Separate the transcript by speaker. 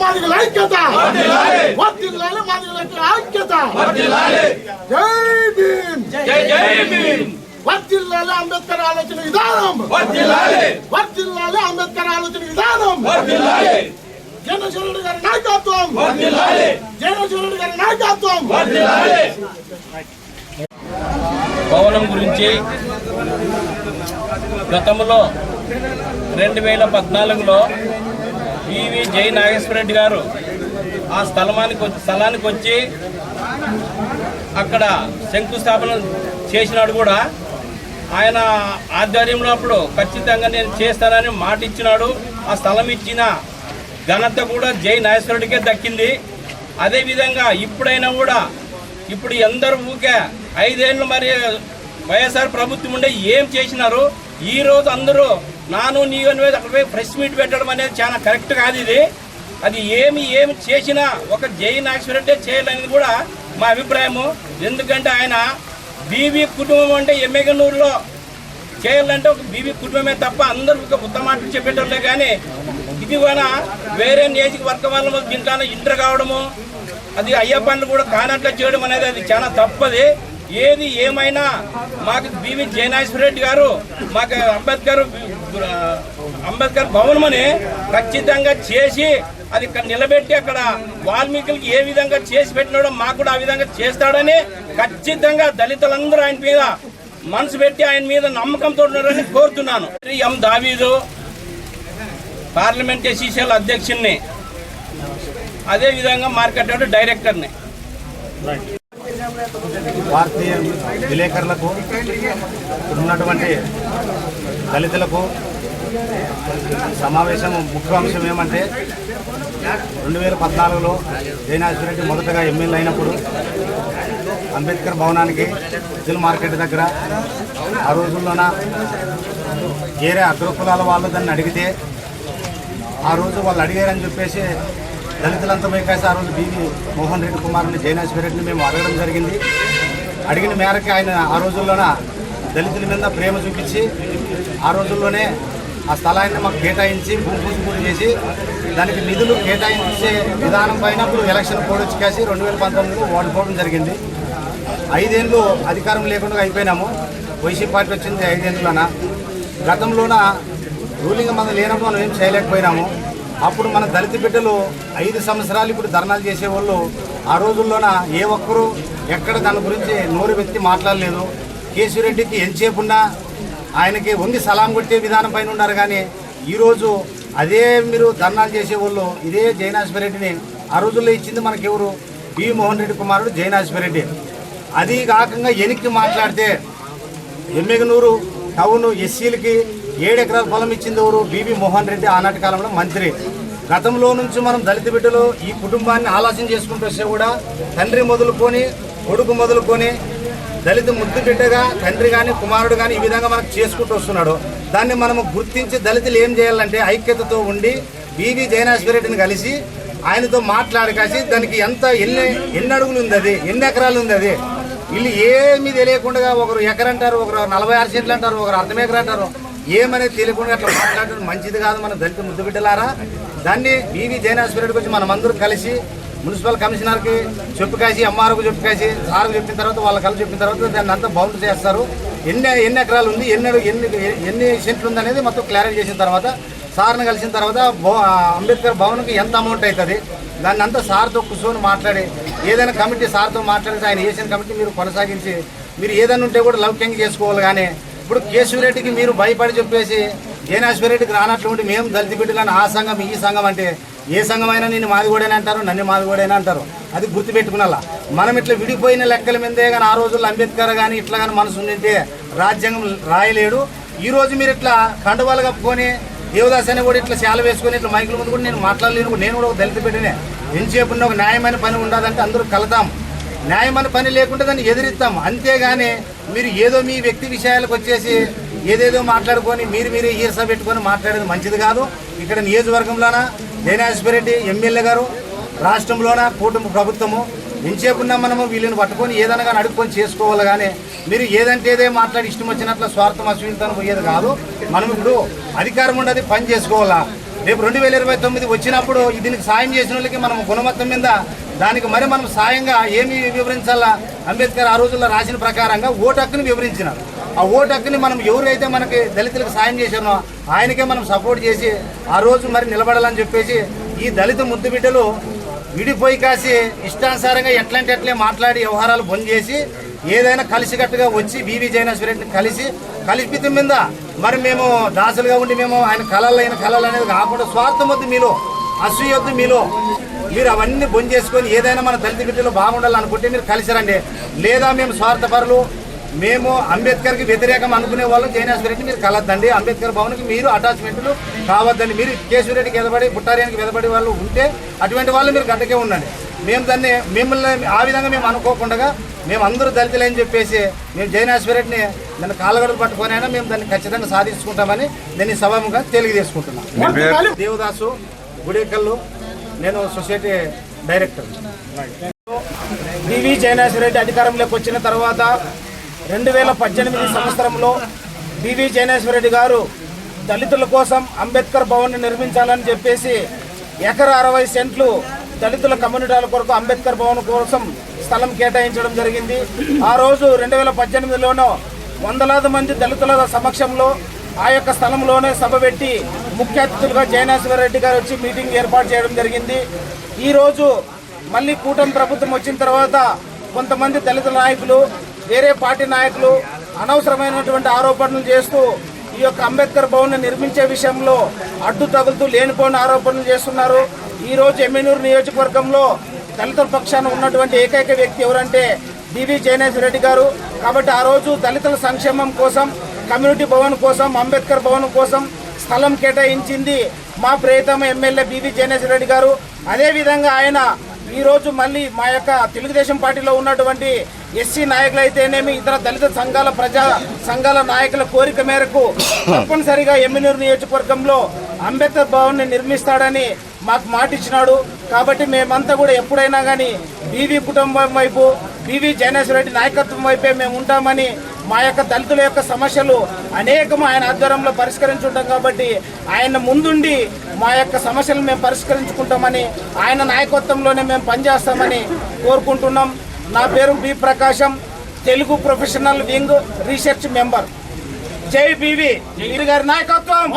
Speaker 1: మాదిగల ఐక్యత. వర్తిల్లాలి మాదిగల ఐక్యత. జై భీమ్.
Speaker 2: జై జై భీమ్.
Speaker 1: వర్తిల్లాలి అంబేద్కర్ ఆలోచన విధానం.
Speaker 2: వర్ధిల్లాలి.
Speaker 1: వర్తిల్లాలి అంబేద్కర్ ఆలోచన విధానం. జనశరుడు గారి నాయకత్వం. జనశరుడు గారి నాయకత్వం.
Speaker 3: భవనం గురించి గతంలో రెండు వేల పద్నాలుగులో పివి జై నాగేశ్వర రెడ్డి గారు ఆ స్థలమానికి వచ్చి స్థలానికి వచ్చి అక్కడ శంకుస్థాపన చేసినాడు కూడా. ఆయన ఆధ్వర్యంలో అప్పుడు ఖచ్చితంగా నేను చేస్తానని మాట ఇచ్చినాడు. ఆ స్థలం ఇచ్చిన ఘనత కూడా జై నాగేశ్వరుడికే దక్కింది. అదేవిధంగా ఇప్పుడైనా కూడా ఇప్పుడు ఎందరు ఊకే ఐదేళ్ళు మరి వైఎస్ఆర్ ప్రభుత్వం ఉండే ఏం చేసినారు? ఈ రోజు అందరూ నాను నీ అనేది అక్కడ పోయి ప్రెస్ మీట్ పెట్టడం అనేది చాలా కరెక్ట్ కాదు ఇది. అది ఏమి ఏమి చేసినా ఒక జై నాగేశ్వరరెడ్డి చేయాలనేది కూడా మా అభిప్రాయము. ఎందుకంటే ఆయన బీవీ కుటుంబం అంటే ఎమ్మెగనూరులో చేయాలంటే ఒక బీబీ కుటుంబమే తప్ప అందరూ ఒక ఉత్తమ మాటలు చెప్పేటోళ్ళే కానీ ఇది కూడా వేరే నియోజకవర్గం వల్ల దీంట్లో ఇంటర్ కావడము అది అయ్యే కూడా కానట్లు చేయడం అనేది అది చాలా తప్పది. ఏది ఏమైనా మాకు బీవీ జయనాశ్వర రెడ్డి గారు మాకు అంబేద్కర్ అంబేద్కర్ భవనమని అని ఖచ్చితంగా చేసి అది ఇక్కడ నిలబెట్టి అక్కడ వాల్మీకులకి ఏ విధంగా చేసి పెట్టినాడో మాకు కూడా ఆ విధంగా చేస్తాడని ఖచ్చితంగా దళితులందరూ ఆయన మీద మనసు పెట్టి ఆయన మీద నమ్మకంతో ఉన్నారని కోరుతున్నాను. ఎం దావీదు పార్లమెంట్ ఎసీసీఎల్ అధ్యక్షుడిని అదేవిధంగా మార్కెట్ డైరెక్టర్ని.
Speaker 4: భారతీయ విలేకరులకు ఉన్నటువంటి దళితులకు సమావేశం ముఖ్య అంశం ఏమంటే రెండు వేల పద్నాలుగులో జయనాథరెడ్డి మొదటగా ఎమ్మెల్యే అయినప్పుడు అంబేద్కర్ భవనానికి జిల్ మార్కెట్ దగ్గర ఆ రోజుల్లోన వేరే అగ్రకులాల వాళ్ళు దాన్ని అడిగితే ఆ రోజు వాళ్ళు అడిగారని చెప్పేసి దళితులంతమే కాసి ఆ రోజు బీవీ మోహన్ రెడ్డి కుమారుని జయనాశ్వర రెడ్డిని మేము అడగడం జరిగింది. అడిగిన మేరకు ఆయన ఆ రోజుల్లోన దళితుల మీద ప్రేమ చూపించి ఆ రోజుల్లోనే ఆ స్థలాన్ని మాకు కేటాయించి భూమి పూజ పూజ చేసి దానికి నిధులు కేటాయించే విధానం పైన ఇప్పుడు ఎలక్షన్ కోడ్ వచ్చి కాసి రెండు వేల పంతొమ్మిదిలో ఓడిపోవడం జరిగింది. ఐదేళ్ళు అధికారం లేకుండా అయిపోయినాము. వైసీపీ పార్టీ వచ్చింది ఐదేళ్ళలోన. గతంలోన రూలింగ్ మనం లేనప్పుడు మనం ఏం చేయలేకపోయినాము. అప్పుడు మన దళిత బిడ్డలు ఐదు సంవత్సరాలు ఇప్పుడు ధర్నాలు చేసేవాళ్ళు. ఆ రోజుల్లోన ఏ ఒక్కరు ఎక్కడ దాని గురించి నోరు వ్యక్తి మాట్లాడలేదు. కేశిరెడ్డికి ఎంతసేపున్నా ఆయనకి వంగి సలాం కొట్టే విధానం పైన ఉన్నారు కానీ ఈరోజు అదే మీరు ధర్నాలు చేసేవాళ్ళు ఇదే జయనాశ్వర రెడ్డిని ఆ రోజుల్లో ఇచ్చింది మనకెవరు? బి మోహన్ రెడ్డి కుమారుడు జయనాశ్వర రెడ్డి. అది కాకుండా ఎనికి మాట్లాడితే ఎమ్మెగనూరు టౌన్ ఎస్సీలకి ఏడు ఎకరాల పొలం ఇచ్చింది ఎవరు? బీబీ మోహన్ రెడ్డి ఆనాటి కాలంలో మంత్రి. గతంలో నుంచి మనం దళిత బిడ్డలు ఈ కుటుంబాన్ని ఆలోచన చేసుకుంటూ వస్తే కూడా తండ్రి మొదలుకొని కొడుకు మొదలుకొని దళిత ముద్దు బిడ్డగా తండ్రి కానీ కుమారుడు కానీ ఈ విధంగా మనకు చేసుకుంటూ వస్తున్నాడు. దాన్ని మనము గుర్తించి దళితులు ఏం చేయాలంటే ఐక్యతతో ఉండి బీబీ జయనాశ్వర రెడ్డిని కలిసి ఆయనతో మాట్లాడి కాసి దానికి ఎంత ఎన్ని ఎన్ని అడుగులు ఉంది అది? ఎన్ని ఎకరాలు ఉంది అది? వీళ్ళు ఏమీ తెలియకుండా ఒకరు ఎకరంటారు ఒకరు నలభై ఆరు సెంట్లు అంటారు ఒకరు అర్ధం అంటారు ఏమనేది తెలియకుండా అట్లా మాట్లాడడం మంచిది కాదు మన దళిత ముద్దు బిడ్డలారా. దాన్ని బీవీ జయనాశ్వరుడికి గురించి మనం అందరూ కలిసి మున్సిపల్ కమిషనర్కి చెప్పు కాసి ఎంఆర్ఓకి చెప్పు కాసి సార్కు చెప్పిన తర్వాత వాళ్ళ కలిసి చెప్పిన తర్వాత దాన్ని అంతా బౌండ్ చేస్తారు. ఎన్ని ఎన్ని ఎకరాలు ఉంది ఎన్ని ఎన్ని ఎన్ని సెంట్లు ఉంది అనేది మొత్తం క్లారిటీ చేసిన తర్వాత సార్ని కలిసిన తర్వాత అంబేద్కర్ భవన్కి ఎంత అమౌంట్ అవుతుంది? దాన్ని అంతా సార్తో కూర్చొని మాట్లాడి ఏదైనా కమిటీ సార్తో మాట్లాడితే ఆయన వేసిన కమిటీ మీరు కొనసాగించి మీరు ఏదైనా ఉంటే కూడా లౌక్యంగా చేసుకోవాలి కానీ ఇప్పుడు కేశవరెడ్డికి మీరు భయపడి చెప్పేసి జయనాశ్వరెడ్డికి రానట్లు ఉండి మేము దళిత బిడ్డలని ఆ సంఘం ఈ సంఘం అంటే ఏ సంఘం అయినా నేను మాది కూడానే అంటారు నన్ను మాది అంటారు. అది గుర్తుపెట్టుకున్నలా? మనం ఇట్లా విడిపోయిన లెక్కల మీదే కానీ ఆ రోజుల్లో అంబేద్కర్ కానీ ఇట్లా కానీ మనసు ఉండింటే రాజ్యాంగం రాయలేడు. ఈరోజు మీరు ఇట్లా కండువాలు కప్పుకొని దేవదాస్ అని కూడా ఇట్లా శాల వేసుకొని ఇట్లా మైకుల ముందు కూడా నేను మాట్లాడలేను నేను కూడా ఒక దళిత బిడ్డనే. ఎంతసేపు ఉన్న ఒక న్యాయమైన పని ఉండదంటే అందరూ కలతాం. న్యాయమైన పని లేకుండా దాన్ని ఎదిరిస్తాం. అంతేగాని మీరు ఏదో మీ వ్యక్తి విషయాలకు వచ్చేసి ఏదేదో మాట్లాడుకొని మీరు మీరే ఈర్స పెట్టుకొని మాట్లాడేది మంచిది కాదు. ఇక్కడ నియోజకవర్గంలోన జయనాశ్వరెడ్డి ఎమ్మెల్యే గారు రాష్ట్రంలోన కూటమి ప్రభుత్వము ఎంచేపున్నా మనము వీళ్ళని పట్టుకొని ఏదైనా కానీ అడుక్కొని చేసుకోవాలి కానీ మీరు ఏదంటే ఏదే మాట్లాడి ఇష్టం వచ్చినట్లు స్వార్థం అసూయంతో పోయేది కాదు. మనం ఇప్పుడు అధికారం ఉండదు పని చేసుకోవాలా? రేపు రెండు వేల ఇరవై తొమ్మిది వచ్చినప్పుడు దీనికి సాయం చేసిన వాళ్ళకి మనం గుణమత్తం మీద దానికి మరి మనం సాయంగా ఏమి వివరించాలా? అంబేద్కర్ ఆ రోజుల్లో రాసిన ప్రకారంగా ఓటు హక్కుని వివరించినారు. ఆ ఓటు హక్కుని మనం ఎవరైతే మనకి దళితులకు సాయం చేశానో ఆయనకే మనం సపోర్ట్ చేసి ఆ రోజు మరి నిలబడాలని చెప్పేసి ఈ దళిత ముద్దు బిడ్డలు విడిపోయి కాసి ఇష్టానుసారంగా ఎట్లాంటి అట్లే మాట్లాడి వ్యవహారాలు బంద్ చేసి ఏదైనా కలిసికట్టుగా వచ్చి బీవీ జైనశ్వరెడ్డిని కలిసి కలిపితం మీద మరి మేము దాసులుగా ఉండి మేము ఆయన కళలు అయిన కళలు అనేది కాకుండా స్వార్థం వద్దు మీలో అసూయొద్దు మీలో మీరు అవన్నీ బంద్ చేసుకొని ఏదైనా మన దళిత బిడ్డలు బాగుండాలనుకుంటే మీరు కలిసి రండి. లేదా మేము స్వార్థపరులు మేము అంబేద్కర్కి వ్యతిరేకం అనుకునే వాళ్ళు జైనాశ్వరెడ్డి మీరు కలద్దండి. అంబేద్కర్ భవన్కి మీరు అటాచ్మెంట్లు కావద్దండి. మీరు కేశవరెడ్డికి ఎదబడి పుట్టారియానికి ఎదబడి వాళ్ళు ఉంటే అటువంటి వాళ్ళు మీరు గడ్డకే ఉండండి. మేము దాన్ని మిమ్మల్ని ఆ విధంగా మేము అనుకోకుండా మేము అందరూ దళితులు అని చెప్పేసి మేము జైనాశ్వరెడ్డిని నన్ను కాలగడలు పట్టుకొనైనా మేము దాన్ని ఖచ్చితంగా సాధించుకుంటామని నేను సభముగా తెలియజేసుకుంటున్నాను. దేవదాసు గుడేకల్లు నేను సొసైటీ డైరెక్టర్.
Speaker 5: డివి రెడ్డి అధికారంలోకి వచ్చిన తర్వాత రెండు వేల పద్దెనిమిది సంవత్సరంలో డివి రెడ్డి గారు దళితుల కోసం అంబేద్కర్ భవన్ నిర్మించాలని చెప్పేసి ఎకర అరవై సెంట్లు దళితుల కమ్యూనిటీల కొరకు అంబేద్కర్ భవన్ కోసం స్థలం కేటాయించడం జరిగింది. ఆ రోజు రెండు వేల పద్దెనిమిదిలోనూ వందలాది మంది దళితుల సమక్షంలో ఆ యొక్క స్థలంలోనే సభ పెట్టి ముఖ్య అతిథులుగా జయనాశ్వరరెడ్డి గారు వచ్చి మీటింగ్ ఏర్పాటు చేయడం జరిగింది. ఈరోజు మళ్ళీ కూటమి ప్రభుత్వం వచ్చిన తర్వాత కొంతమంది దళిత నాయకులు వేరే పార్టీ నాయకులు అనవసరమైనటువంటి ఆరోపణలు చేస్తూ ఈ యొక్క అంబేద్కర్ భవన్ నిర్మించే విషయంలో అడ్డు తగులుతూ లేనిపోని ఆరోపణలు చేస్తున్నారు. ఈ రోజు ఎమ్మెనూరు నియోజకవర్గంలో దళితుల పక్షాన ఉన్నటువంటి ఏకైక వ్యక్తి ఎవరంటే డివి జయనేశ్వర రెడ్డి గారు. కాబట్టి ఆ రోజు దళితుల సంక్షేమం కోసం కమ్యూనిటీ భవన్ కోసం అంబేద్కర్ భవన్ కోసం స్థలం కేటాయించింది మా ప్రియతమ ఎమ్మెల్యే బివి జయనేశ్వర రెడ్డి గారు. అదేవిధంగా ఆయన ఈరోజు మళ్ళీ మా యొక్క తెలుగుదేశం పార్టీలో ఉన్నటువంటి ఎస్సీ నాయకులు అయితేనేమి ఇతర దళిత సంఘాల ప్రజా సంఘాల నాయకుల కోరిక మేరకు తప్పనిసరిగా ఎమ్మెనూరు నియోజకవర్గంలో అంబేద్కర్ భవన్ని నిర్మిస్తాడని మాకు మాట ఇచ్చినాడు కాబట్టి మేమంతా కూడా ఎప్పుడైనా కానీ బీవీ కుటుంబం వైపు బీవీ జయనేశ్వర రెడ్డి నాయకత్వం వైపే మేము ఉంటామని మా యొక్క దళితుల యొక్క సమస్యలు అనేకం ఆయన ఆధ్వర్యంలో పరిష్కరించుంటాం కాబట్టి ఆయన ముందుండి మా యొక్క సమస్యలు మేము పరిష్కరించుకుంటామని ఆయన నాయకత్వంలోనే మేము పనిచేస్తామని కోరుకుంటున్నాం. నా పేరు B Prakasam Telugu professional wing research member. జై బీవి. గారి నాయకత్వం.